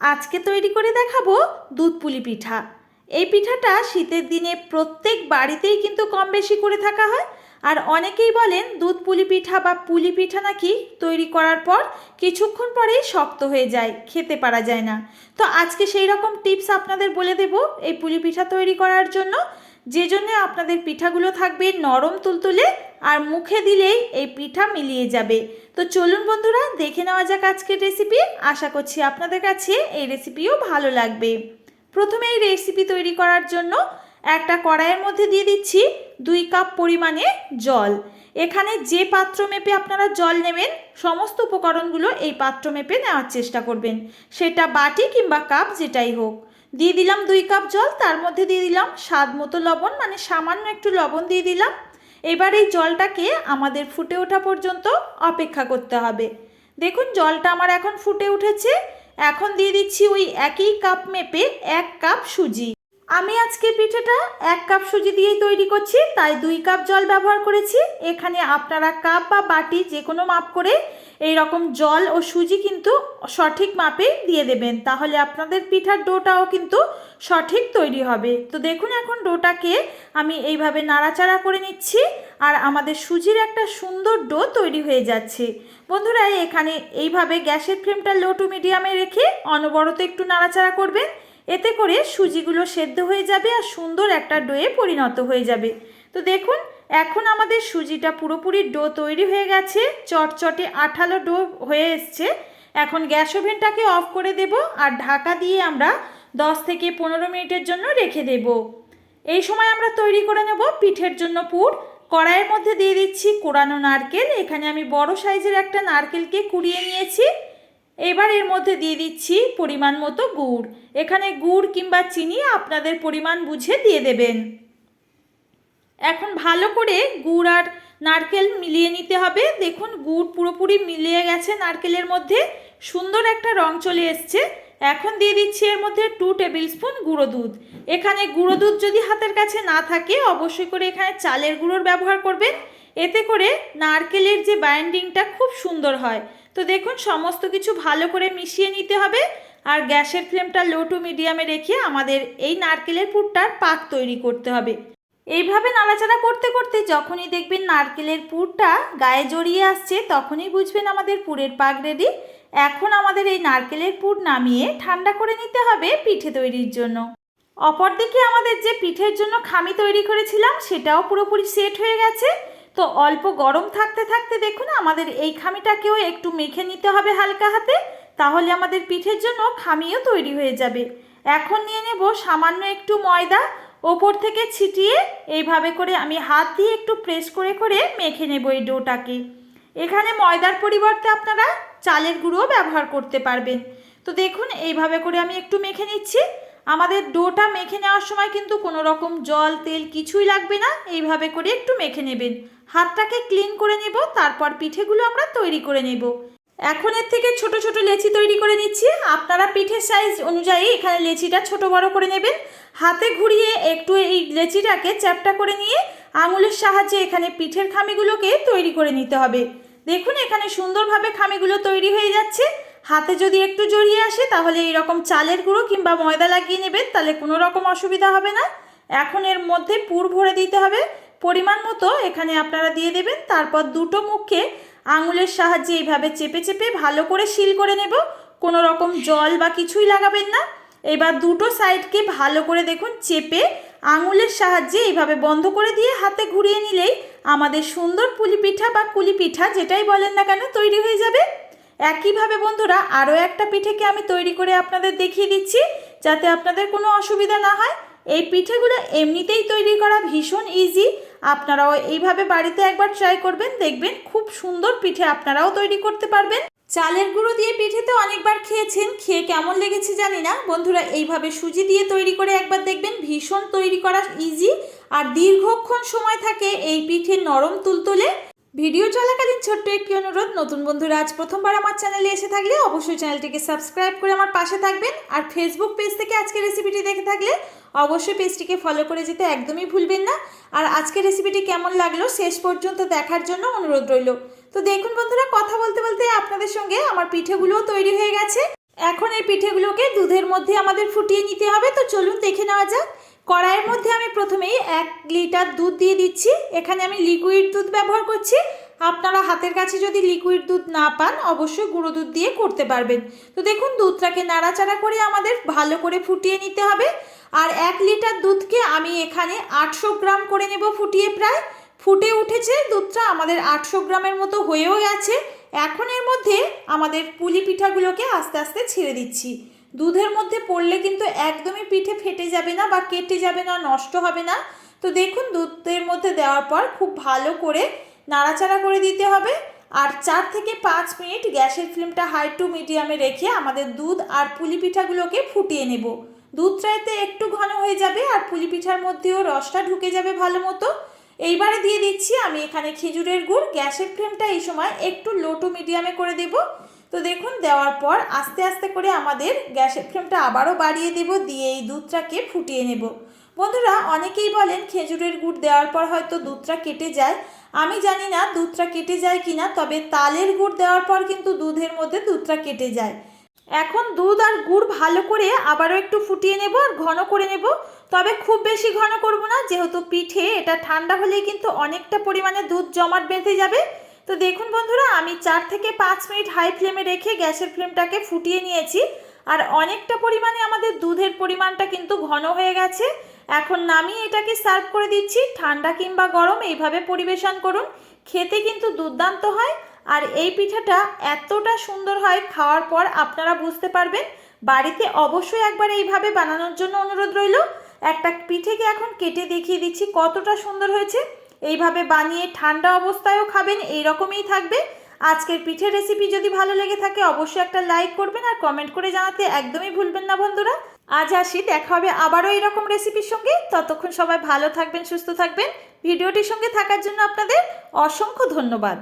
আজকে তৈরি করে দেখাবো দুধ পুলি পিঠা। এই পিঠাটা শীতের দিনে প্রত্যেক বাড়িতেই কিন্তু কম বেশি করে থাকা হয়। আর অনেকেই বলেন দুধ পুলি পিঠা বা পুলি পিঠা নাকি তৈরি করার পর কিছুক্ষণ পরেই শক্ত হয়ে যায়, খেতে পারা যায় না। তো আজকে সেই রকম টিপস আপনাদের বলে দেব এই পুলি পিঠা তৈরি করার জন্য। যে জন্য আপনাদের পিঠাগুলো থাকবে নরম তুলতুলে আর মুখে দিলেই এই পিঠা মিলিয়ে যাবে। তো চলুন বন্ধুরা, দেখে নেওয়া যাক আজকের রেসিপি আশা করছি আপনাদের কাছে এই রেসিপিও ভালো লাগবে। প্রথমে এই রেসিপি তৈরি করার জন্য একটা কড়াইয়ের মধ্যে দিয়ে দিচ্ছি দুই কাপ পরিমাণে জল। এখানে যে পাত্র মেপে আপনারা জল নেবেন, সমস্ত উপকরণগুলো এই পাত্র মেপে নেওয়ার চেষ্টা করবেন। সেটা বাটি কিংবা কাপ যেটাই হোক। দিয়ে দিলাম দুই কাপ জল, তার মধ্যে দিয়ে দিলাম স্বাদ মতো লবণ মানে সামান্য একটু লবণ দিয়ে দিলাম। এবার এই জলটাকে আমাদের ফুটে ওঠা পর্যন্ত অপেক্ষা করতে হবে। দেখুন, জলটা আমার এখন ফুটে উঠেছে। এখন দিয়ে দিচ্ছি ওই একই কাপ মেপে এক কাপ সুজি। আমি আজকে পিঠেটা এক কাপ সুজি দিয়েই তৈরি করছি, তাই দুই কাপ জল ব্যবহার করেছি। এখানে আপনারা কাপ বা বাটি যে কোনো মাপ করে এই রকম জল ও সুজি কিন্তু সঠিক মাপে দিয়ে দেবেন। তাহলে আপনাদের পিঠার ডোটাও কিন্তু সঠিক তৈরি হবে। তো দেখুন এখন ডোটাকে আমি এইভাবে নাড়াচাড়া করে নিচ্ছি আর আমাদের সুজির একটা সুন্দর ডো তৈরি হয়ে যাচ্ছে। বন্ধুরা, এখানে এইভাবে গ্যাসের ফ্লেমটা লো টু মিডিয়ামে রেখে অনবরত একটু নাড়াচাড়া করবেন। এতে করে সুজিগুলো সেদ্ধ হয়ে যাবে আর সুন্দর একটা ডোয়ে পরিণত হয়ে যাবে। তো দেখুন এখন আমাদের সুজিটা পুরোপুরি ডো তৈরি হয়ে গেছে। চটচটে আঠালো ডো হয়ে এসছে। এখন গ্যাস ওভেনটাকে অফ করে দেব আর ঢাকা দিয়ে আমরা 10 থেকে পনেরো মিনিটের জন্য রেখে দেব। এই সময় আমরা তৈরি করে নেব পিঠের জন্য পুর। কড়াইয়ের মধ্যে দিয়ে দিচ্ছি কোরানো নারকেল। এখানে আমি বড় সাইজের একটা নারকেলকে কুড়িয়ে নিয়েছি। এবার এর মধ্যে দিয়ে দিচ্ছি পরিমাণ মতো গুড়। এখানে গুড় কিংবা চিনি আপনাদের পরিমাণ বুঝে দিয়ে দেবেন। এখন ভালো করে গুড় আর নারকেল মিলিয়ে নিতে হবে। দেখুন, গুড় পুরোপুরি মিলিয়ে গেছে নারকেলের মধ্যে। সুন্দর একটা রং চলে এসছে। এখন দিয়ে দিচ্ছি এর মধ্যে টু টেবিল স্পুন গুঁড়ো দুধ। এখানে গুঁড়ো দুধ যদি হাতের কাছে না থাকে, অবশ্যই করে এখানে চালের গুঁড়োর ব্যবহার করবেন। এতে করে নারকেলের যে বাইন্ডিংটা খুব সুন্দর হয়। তো দেখুন, সমস্ত কিছু ভালো করে মিশিয়ে নিতে হবে। আর গ্যাসের ফ্লেমটা লো টু মিডিয়ামে রেখে আমাদের এই নারকেলের পুরটার পাক তৈরি করতে হবে। এইভাবে নাড়াচাড়া করতে করতে যখনই দেখবেন নারকেলের পুরটা গায়ে জড়িয়ে আসছে, তখনই বুঝবেন আমাদের পুরের পাক রেডি। এখন আমাদের এই নারকেলের পুর নামিয়ে ঠান্ডা করে নিতে হবে পিঠে তৈরির জন্য। অপরদিকে আমাদের যে পিঠের জন্য খামি তৈরি করেছিলাম, সেটাও পুরোপুরি সেট হয়ে গেছে। তো অল্প গরম থাকতে থাকতে দেখুন, আমাদের এই খামিটাকেও একটু মেখে নিতে হবে হালকা হাতে, তাহলে আমাদের পিঠের জন্য খামিও তৈরি হয়ে যাবে। এখন নিয়ে নেব সামান্য একটু ময়দা ওপর থেকে ছিটিয়ে এইভাবে করে আমি হাত দিয়ে একটু প্রেস করে করে মেখে নেব এই ডোটাকে। এখানে ময়দার পরিবর্তে আপনারা চালের গুঁড়ো ব্যবহার করতে পারবেন। তো দেখুন, এইভাবে করে আমি একটু মেখে নিচ্ছি। আমাদের ডোটা মেখে নেওয়ার সময় কিন্তু কোনো রকম জল, তেল কিছুই লাগবে না। এইভাবে করে একটু মেখে নেবেন। হাতটাকে ক্লিন করে নেব, তারপর পিঠেগুলো আমরা তৈরি করে নেব। এখন এর থেকে ছোট ছোট লেচি তৈরি করে নিচ্ছি। আপনারা পিঠের সাইজ অনুযায়ী এখানে লেচিটা ছোট বড় করে নেবেন। হাতে ঘুরিয়ে একটু এই লেচিটাকে চ্যাপটা করে নিয়ে আঙুলের সাহায্যে এখানে পিঠের খামিগুলোকে তৈরি করে নিতে হবে। দেখুন, এখানে সুন্দরভাবে খামিগুলো তৈরি হয়ে যাচ্ছে। হাতে যদি একটু জড়িয়ে আসে, তাহলে এই রকম চালের গুঁড়ো কিংবা ময়দা লাগিয়ে নেবেন, তাহলে কোনো রকম অসুবিধা হবে না। এখন এর মধ্যে পুর ভরে দিতে হবে। পরিমাণ মতো এখানে আপনারা দিয়ে দেবেন। তারপর দুটো মুখকে আঙুলের সাহায্যে এইভাবে চেপে চেপে ভালো করে সিল করে নেব। কোনো রকম জল বা কিছুই লাগাবেন না। এবার দুটো সাইডকে ভালো করে দেখুন, চেপে আঙুলের সাহায্যে এইভাবে বন্ধ করে দিয়ে হাতে ঘুরিয়ে নিলেই আমাদের সুন্দর পুলি পিঠা বা কুলি পিঠা যেটাই বলেন না কেন তৈরি হয়ে যাবে। একইভাবে বন্ধুরা আরও একটা পিঠেকে আমি তৈরি করে আপনাদের দেখিয়ে দিচ্ছি, যাতে আপনাদের কোনো অসুবিধা না হয়। এই পিঠেগুলো এমনিতেই তৈরি করা ভীষণ ইজি আপনারাও এইভাবে বাড়িতে একবার ট্রাই করবেন, দেখবেন খুব সুন্দর পিঠে আপনারাও তৈরি করতে পারবেন। চালের গুঁড়ো দিয়ে পিঠে তো অনেকবার খেয়েছেন, খেয়ে কেমন লেগেছে জানি না। বন্ধুরা, এইভাবে সুজি দিয়ে তৈরি করে একবার দেখবেন ভীষণ তৈরি করা ইজি আর দীর্ঘক্ষণ সময় থাকে এই পিঠে নরম তুলতুলে। ভিডিও চলাকালীন ছোট্ট একটি অনুরোধ, নতুন বন্ধুরা, আজ প্রথমবার আমার চ্যানেলে এসে থাকলে অবশ্যই চ্যানেলটিকে সাবস্ক্রাইব করে আমার পাশে থাকবেন। আর ফেসবুক পেজ থেকে আজকের রেসিপিটি দেখে থাকলে অবশ্যই পেজটিকে ফলো করে যেতে একদমই ভুলবেন না। আর আজকের রেসিপিটি কেমন লাগল শেষ পর্যন্ত দেখার জন্য অনুরোধ রইল। তো দেখুন বন্ধুরা, কথা বলতে বলতে আপনাদের সঙ্গে আমার পিঠেগুলোও তৈরি হয়ে গেছে। এখন এই পিঠেগুলোকে দুধের মধ্যে আমাদের ফুটিয়ে নিতে হবে। তো চলুন দেখে নেওয়া যাক। কড়াইয়ের মধ্যে আমি প্রথমেই এক লিটার দুধ দিয়ে দিচ্ছি। এখানে আমি লিকুইড দুধ ব্যবহার করছি। আপনারা হাতের কাছে যদি লিকুইড দুধ না পান, অবশ্যই গুঁড়ো দুধ দিয়ে করতে পারবেন। তো দেখুন, দুধটাকে নাড়াচাড়া করে আমাদের ভালো করে ফুটিয়ে নিতে হবে। আর এক লিটার দুধকে আমি এখানে আটশো গ্রাম করে নেব ফুটিয়ে প্রায়। ফুটে উঠেছে, দুধটা আমাদের আটশো গ্রামের মতো হয়েও গেছে। এখন এর মধ্যে আমাদের পুলি পিঠাগুলোকে আস্তে আস্তে ছেড়ে দিচ্ছি। দুধের মধ্যে পড়লে কিন্তু একদমই পিঠে ফেটে যাবে না বা কেটে যাবে না, নষ্ট হবে না। তো দেখুন, দুধের মধ্যে দেওয়ার পর খুব ভালো করে নাড়াচাড়া করে দিতে হবে। আর চার থেকে পাঁচ মিনিট গ্যাসের ফ্লেমটা হাই টু মিডিয়ামে রেখে আমাদের দুধ আর পুলি পিঠাগুলোকে ফুটিয়ে নেব। দুধটা এতে একটু ঘন হয়ে যাবে আর পুলি পিঠার মধ্যেও রসটা ঢুকে যাবে ভালো মতো। এইবারে দিয়ে দিচ্ছি আমি এখানে খেজুরের গুড়। গ্যাসের ফ্লেমটা এই সময় একটু লো টু মিডিয়ামে করে দেব। তো দেখুন, দেওয়ার পর আস্তে আস্তে করে আমাদের গ্যাসের ফ্লেমটা আবারও বাড়িয়ে দেব, দিয়ে এই দুধটাকে ফুটিয়ে নেব। বন্ধুরা, অনেকেই বলেন খেজুরের গুড় দেওয়ার পর হয়তো দুধটা কেটে যায়। আমি জানি না দুধটা কেটে যায় কিনা, তবে তালের গুড় দেওয়ার পর কিন্তু দুধের মধ্যে দুধটা কেটে যায়। এখন দুধ আর গুড় ভালো করে আবারও একটু ফুটিয়ে নেব আর ঘন করে নেব। তবে খুব বেশি ঘন করব না, যেহেতু পিঠে এটা ঠান্ডা হলেই কিন্তু অনেকটা পরিমাণে দুধ জমাট বেঁধে যাবে। তো দেখুন বন্ধুরা, আমি চার থেকে পাঁচ মিনিট হাই ফ্লেমে রেখে গ্যাসের ফ্লেমটাকে ফুটিয়ে নিয়েছি। আর অনেকটা পরিমাণে আমাদের দুধের পরিমাণটা কিন্তু ঘন হয়ে গেছে। এখন নামিয়ে এটাকে সার্ভ করে দিচ্ছি। ঠান্ডা কিংবা গরম, এইভাবে পরিবেশন করুন। খেতে কিন্তু দুর্দান্ত হয়। আর এই পিঠাটা এতটা সুন্দর হয়, খাওয়ার পর আপনারা বুঝতে পারবেন। বাড়িতে অবশ্যই একবার এইভাবে বানানোর জন্য অনুরোধ রইল। একটা পিঠেকে এখন কেটে দেখিয়ে দিচ্ছি কতটা সুন্দর হয়েছে। এইভাবে বানিয়ে ঠান্ডা অবস্থায়ও খাবেন এই রকমই থাকবে। আজকের পিঠের রেসিপি যদি ভালো লেগে থাকে, অবশ্যই একটা লাইক করবেন আর কমেন্ট করে জানাতে একদমই ভুলবেন না বন্ধুরা। আজ আসি, দেখা হবে আবারও এইরকম রেসিপির সঙ্গে। ততক্ষণ সবাই ভালো থাকবেন, সুস্থ থাকবেন। ভিডিওটির সঙ্গে থাকার জন্য আপনাদের অসংখ্য ধন্যবাদ।